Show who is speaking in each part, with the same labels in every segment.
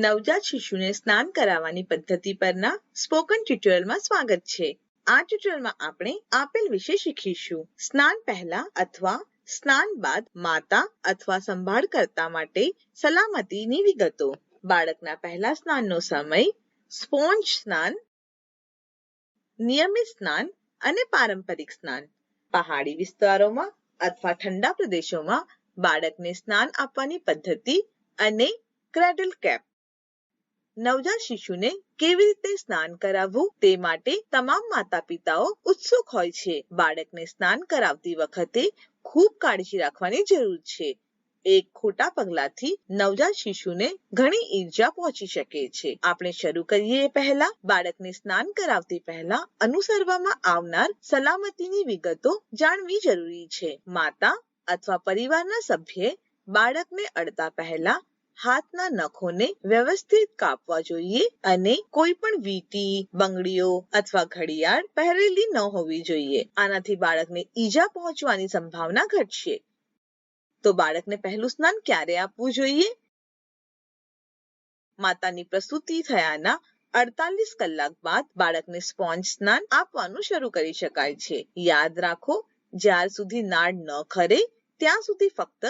Speaker 1: નવજાત શિશુને સ્નાન કરાવવાની પદ્ધતિ પરના સ્પોકન ટ્યુટોરિયલમાં સ્વાગત છે આ ટ્યુટોરિયલમાં આપણે આપેલ વિશે શીખીશું સ્નાન પહેલા અથવા સ્નાન બાદ માતા અથવા સંભાળકર્તા માટે સલામતીની વિગતો બાળકના પહેલા સ્નાનનો સમય સ્પોન્જ સ્નાન નિયમિત સ્નાન અને પારંપરિક સ્નાન પહાડી વિસ્તારોમાં અથવા ઠંડા પ્રદેશોમાં બાળકને સ્નાન આપવાની પદ્ધતિ અને ક્રેડલ કેપ નવજાત શિશુને કેવી રીતે સ્નાન કરાવવું તે માટે તમામ માતા-પિતાઓ ઉત્સુક હોય છે. બાળકને સ્નાન કરાવતી વખતે ખૂબ કાળજી રાખવાની જરૂર છે. એક ખોટા પગલાથી નવજાત શિશુને ઘણી ઈજા પહોંચી શકે છે. આપણે શરૂ કરીએ પહેલા બાળકને સ્નાન કરાવતી પહેલા અનુસરવામાં આવનાર સલામતીની વિગતો જાણવી જરૂરી છે. માતા અથવા પરિવારના સભ્યે બાળકને અડતા પહેલા હાથના નખોને વ્યવસ્થિત કાપવા જોઈએ અને કોઈ પણ વીંટી બંગડીઓ અથવા ઘડિયાળ પહેરેલી ન હોવી જોઈએ આનાથી બાળકને ઈજા પહોંચવાની સંભાવના ઘટશે તો બાળકને પહેલું સ્નાન ક્યારે આપવું જોઈએ માતાની પ્રસૂતિ થયાના અડતાલીસ કલાક બાદ બાળકને સ્પોન્જ સ્નાન આપવાનું શરૂ કરી શકાય છે યાદ રાખો જ્યાર સુધી નાળ ન ખરે ત્યાં સુધી ફક્ત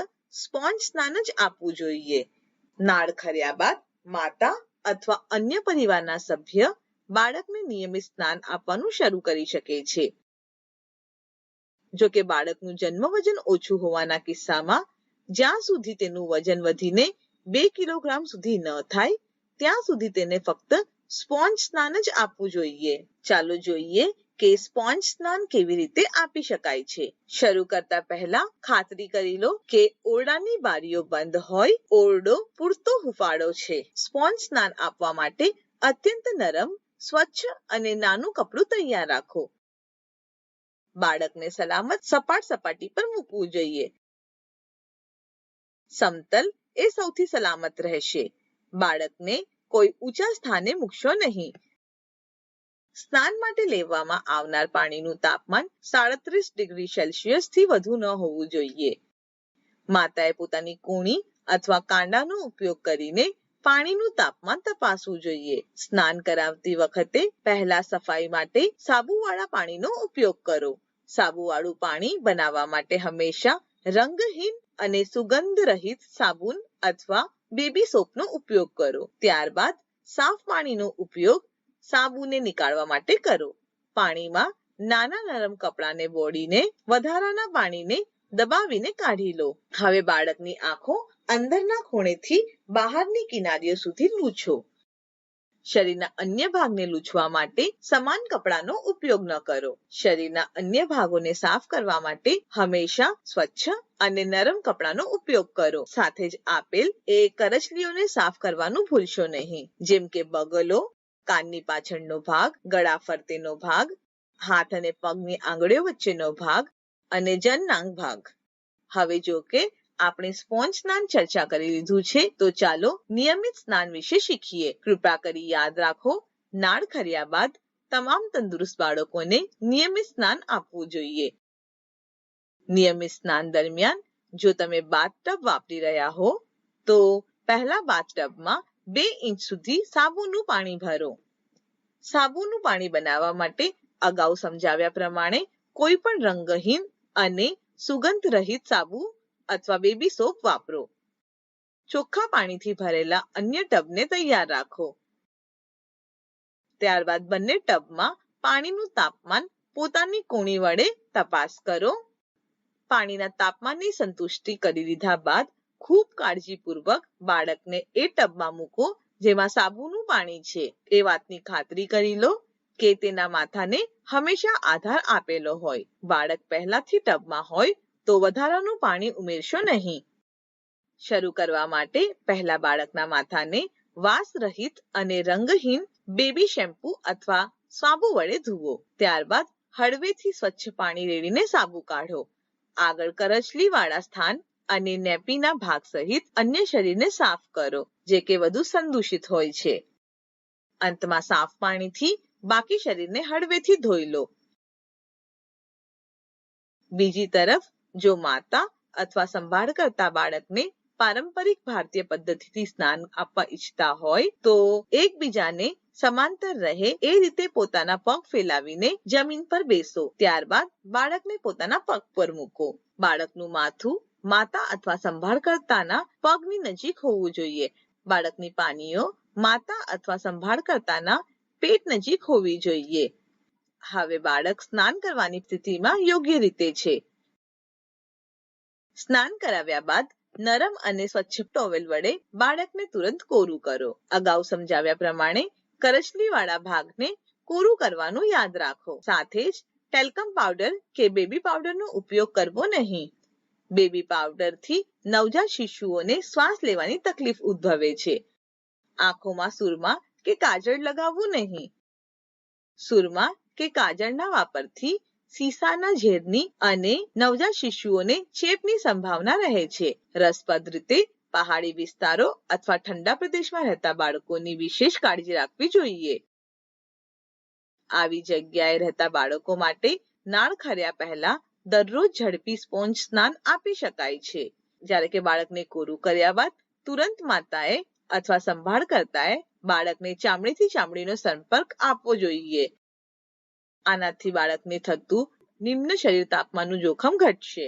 Speaker 1: સ્પોન્જ સ્નાન જ આપવું જોઈએ નાળ ખર્યા બાદ માતા અથવા અન્ય પરિવારના સભ્ય બાળકને નિયમિત સ્નાન આપવાનું શરૂ કરી શકે છે જો કે બાળકનું જન્મ વજન ઓછું હોવાના કિસ્સામાં જ્યાં સુધી તેનું વજન વધીને બે કિલોગ્રામ સુધી ન થાય ત્યાં સુધી તેને ફક્ત સ્પોન્જ સ્નાન જ આપવું જોઈએ ચાલો જોઈએ કે સ્પોન્જ સ્નાન કેવી રીતે આપી શકાય છે શરૂ કરતા પહેલા ખાતરી કરી લો કે ઓરડાની બારીઓ બંધ હોય ઓરડો પૂરતો હુફાળો છે સ્પોન્જ સ્નાન આપવા માટે અત્યંત નરમ સ્વચ્છ અને નાનું કપડું તૈયાર રાખો બાળકને સલામત સપાટ સપાટી પર મૂકવું જોઈએ સમતલ એ સૌથી સલામત રહેશે બાળકને કોઈ ઊંચા સ્થાને મૂકશો નહીં સ્નાન માટે લેવામાં આવનાર પાણીનું તાપમાન સાડત્રીસ ડિગ્રી સેલ્સિયસથી વધુ ન હોવું જોઈએ માતાએ પોતાની કૂણી અથવા કાંડાનો ઉપયોગ કરીને પાણીનું તાપમાન તપાસવું જોઈએ સ્નાન કરાવતી વખતે પહેલા સફાઈ માટે સાબુવાળા પાણીનો ઉપયોગ કરો સાબુવાળું પાણી બનાવવા માટે હંમેશા રંગહીન અને સુગંધ રહિત સાબુન અથવા બેબી સોપનો ઉપયોગ કરો ત્યારબાદ સાફ પાણીનો ઉપયોગ સાબુને નીકાળવા માટે કરો પાણીમાં નાના નરમ કપડાને બોળીને વધારાના પાણીને દબાવીને કાઢી લો હવે બાળકની આંખો અંદરના ખૂણેથી બહારની કિનારીઓ સુધી લૂછો શરીરના અન્ય ભાગને લૂછવા માટે સમાન કપડાનો ઉપયોગ ન કરો શરીરના અન્ય ભાગોને સાફ કરવા માટે હંમેશા સ્વચ્છ અને નરમ કપડાનો ઉપયોગ કરો સાથે જ આપેલ એ કરચલીઓને સાફ કરવાનું ભૂલશો નહીં જેમ કે બગલો કાનની પાછળનો ભાગ ગળા ફરતેનો ભાગ હાથ અને પગની આંગળીઓ વચ્ચેનો ભાગ અને જનનાંગ ભાગ હવે જો કે આપણે સ્પોન્જ સ્નાન ચર્ચા કરી લીધું છે તો ચાલો નિયમિત સ્નાન વિશે શીખીએ કૃપા કરી યાદ રાખો નાળ ખર્યા બાદ તમામ તંદુરસ્ત બાળકોને નિયમિત સ્નાન આપવું જોઈએ નિયમિત સ્નાન દરમિયાન જો તમે બાથ ટબ વાપરી રહ્યા હો તો પહેલા બાથ ટબમાં બે ઇંચ સુધી સાબુનું પાણી ભરો સાબુનું પાણી બનાવવા માટે અગાઉ સમજાવ્યા પ્રમાણે કોઈપણ રંગહીન અને સુગંધરહિત સાબુ અથવા બેબી સોપ વાપરો ચોખ્ખા પાણીથી ભરેલા અન્ય ટબને તૈયાર રાખો ત્યારબાદ બંને ટબમાં પાણીનું તાપમાન પોતાની કોણી વડે તપાસ કરો પાણીના તાપમાનની સંતુષ્ટિ કરી લીધા બાદ ખૂબ કાળજીપૂર્વક બાળકને એ ટબમાં મૂકો જેમાં સાબુનું પાણી છે એ વાતની ખાતરી કરી લો કે તેના માથાને હંમેશા આધાર આપેલો હોય બાળક પહેલાથી ટબમાં હોય તો વધારાનું પાણી ઉમેરશો નહીં શરૂ કરવા માટે પહેલા બાળકના માથાને વાસ રહિત અને રંગહીન બેબી શેમ્પુ અથવા સાબુ વડે ધુઓ ત્યારબાદ હળવેથી સ્વચ્છ પાણી રેડીને સાબુ કાઢો આગળ કરચલી વાળા સ્થાન અને નેપીના ભાગ સહિત અન્ય શરીરને સાફ કરો જે કે વધુ સંદૂષિત હોય છે અંતમાં સાફ પાણીથી બાકી શરીરને હળવેથી ધોઈ લો બીજી તરફ જો માતા અથવા સંભાળ કરતા બાળકને પારંપરિક ભારતીય પદ્ધતિથી સ્નાન આપવા ઈચ્છતા હોય તો એકબીજાને સમાંતર રહે એ રીતે પોતાના પગ ફેલાવીને જમીન પર બેસો ત્યારબાદ બાળકને પોતાના પગ પર મૂકો બાળકનું માથું માતા અથવા સંભાળકર્તાના પગની નજીક હોવું જોઈએ બાળકની પાનીઓ માતા અથવા સંભાળકર્તાના પેટ નજીક હોવી જોઈએ હવે બાળક સ્નાન કરવાની સ્થિતિમાં યોગ્ય રીતે છે સ્નાન કરાવ્યા બાદ નરમ અને સ્વચ્છ ટોવેલ વડે બાળકને તુરંત કોરું કરો અગાઉ સમજાવ્યા પ્રમાણે વાળા ભાગને કોરું કરવાનું યાદ રાખો સાથે જ ટેલ્કમ પાવડર કે બેબી પાવડરનો ઉપયોગ કરવો નહીં બેબી પાવડરથી નવજાત શિશુઓને શ્વાસ લેવાની તકલીફ ઉદ્ભવે છે આંખોમાં સુરમા કે કાજળ લગાવવું નહીં સુરમા કે કાજળના વાપરથી સીસાના ઝેરની અને નવજાત શિશુઓને ચેપની સંભાવના રહે છે રસપ્રદ રીતે પહાડી વિસ્તારો અથવા ઠંડા પ્રદેશમાં રહેતા બાળકોની વિશેષ કાળજી રાખવી જોઈએ આવી જગ્યાએ રહેતા બાળકો માટે નાળ ખર્યા પહેલા દરરોજ ઝડપી સ્પોન્જ સ્નાન આપી શકાય છે જ્યારે કે બાળકને કોરું કર્યા બાદ તુરંત માતાએ અથવા સંભાળકર્તાએ બાળકને ચામડીથી ચામડીનો સંપર્ક આપવો જોઈએ આનાથી બાળકને થતું નિમ્ન શરીર તાપમાનનું જોખમ ઘટશે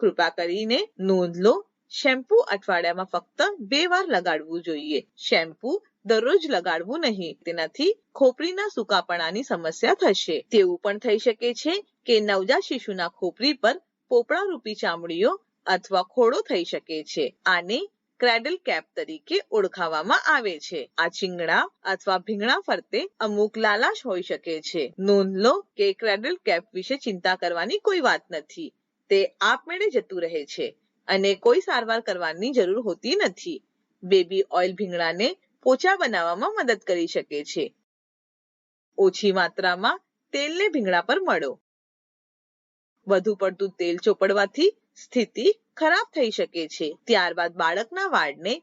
Speaker 1: કૃપા કરીને નોંધ લો શેમ્પુ અઠવાડિયામાં ફક્ત બે વાર લગાડવું જોઈએ શેમ્પુ દરરોજ લગાડવું નહીં તેનાથી ખોપરીના સુકાપણાની સમસ્યા થશે તેવું પણ થઈ શકે છે કે નવજાત શિશુના ખોપરી પર પોપડારૂપી ચામડીઓ અથવા ખોડો થઈ શકે છે આને ક્રેડલ કેપ તરીકે ઓળખાવામાં આવે છે આ ચીંગડા અથવા ભીંગણા ફરતે અમુક લાલાશ હોઈ શકે છે નોંધ લો કે ક્રેડલ કેપ વિશે ચિંતા કરવાની કોઈ વાત નથી તે આપમેળે જતું રહે છે અને કોઈ સારવાર કરવાની જરૂર હોતી નથી બેબી ઓઇલ ભીંગડાને પોચા બનાવવામાં મદદ કરી શકે છે ઓછી માત્રામાં તેલને ભીંગડા પર મળો વધુ પડતું તેલ ચોપડવાથી સ્થિતિ ખરાબ થઈ શકે છે ત્યારબાદ બાળકના વાળને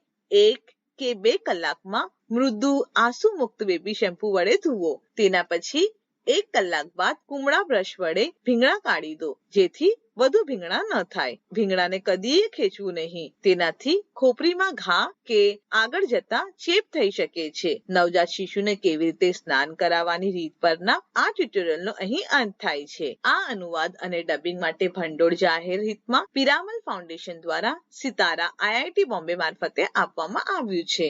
Speaker 1: એક કે બે કલાકમાં મૃદુ આંસુ મુક્ત બેબી શેમ્પુ વડે ધુવો તેના પછી એક કલાક બાદ કુમળા બ્રશ વડે ભીંગણા કાઢી દો જેથી વધુ ભીંગણા ન થાય ભીંગણાને કદીય ખેંચવું નહીં તેનાથી ખોપરીમાં ઘા કે આગળ જતા ચેપ થઈ શકે છે નવજાત શિશુને કેવી રીતે સ્નાન કરાવવાની રીત પરના આ ટ્યુટોરિયલનો અહીં અંત થાય છે આ અનુવાદ અને ડબિંગ માટે ભંડોળ જાહેર હિતમાં પિરામલ ફાઉન્ડેશન દ્વારા સિતારા આઈઆઈટી બોમ્બે મારફતે આપવામાં આવ્યું છે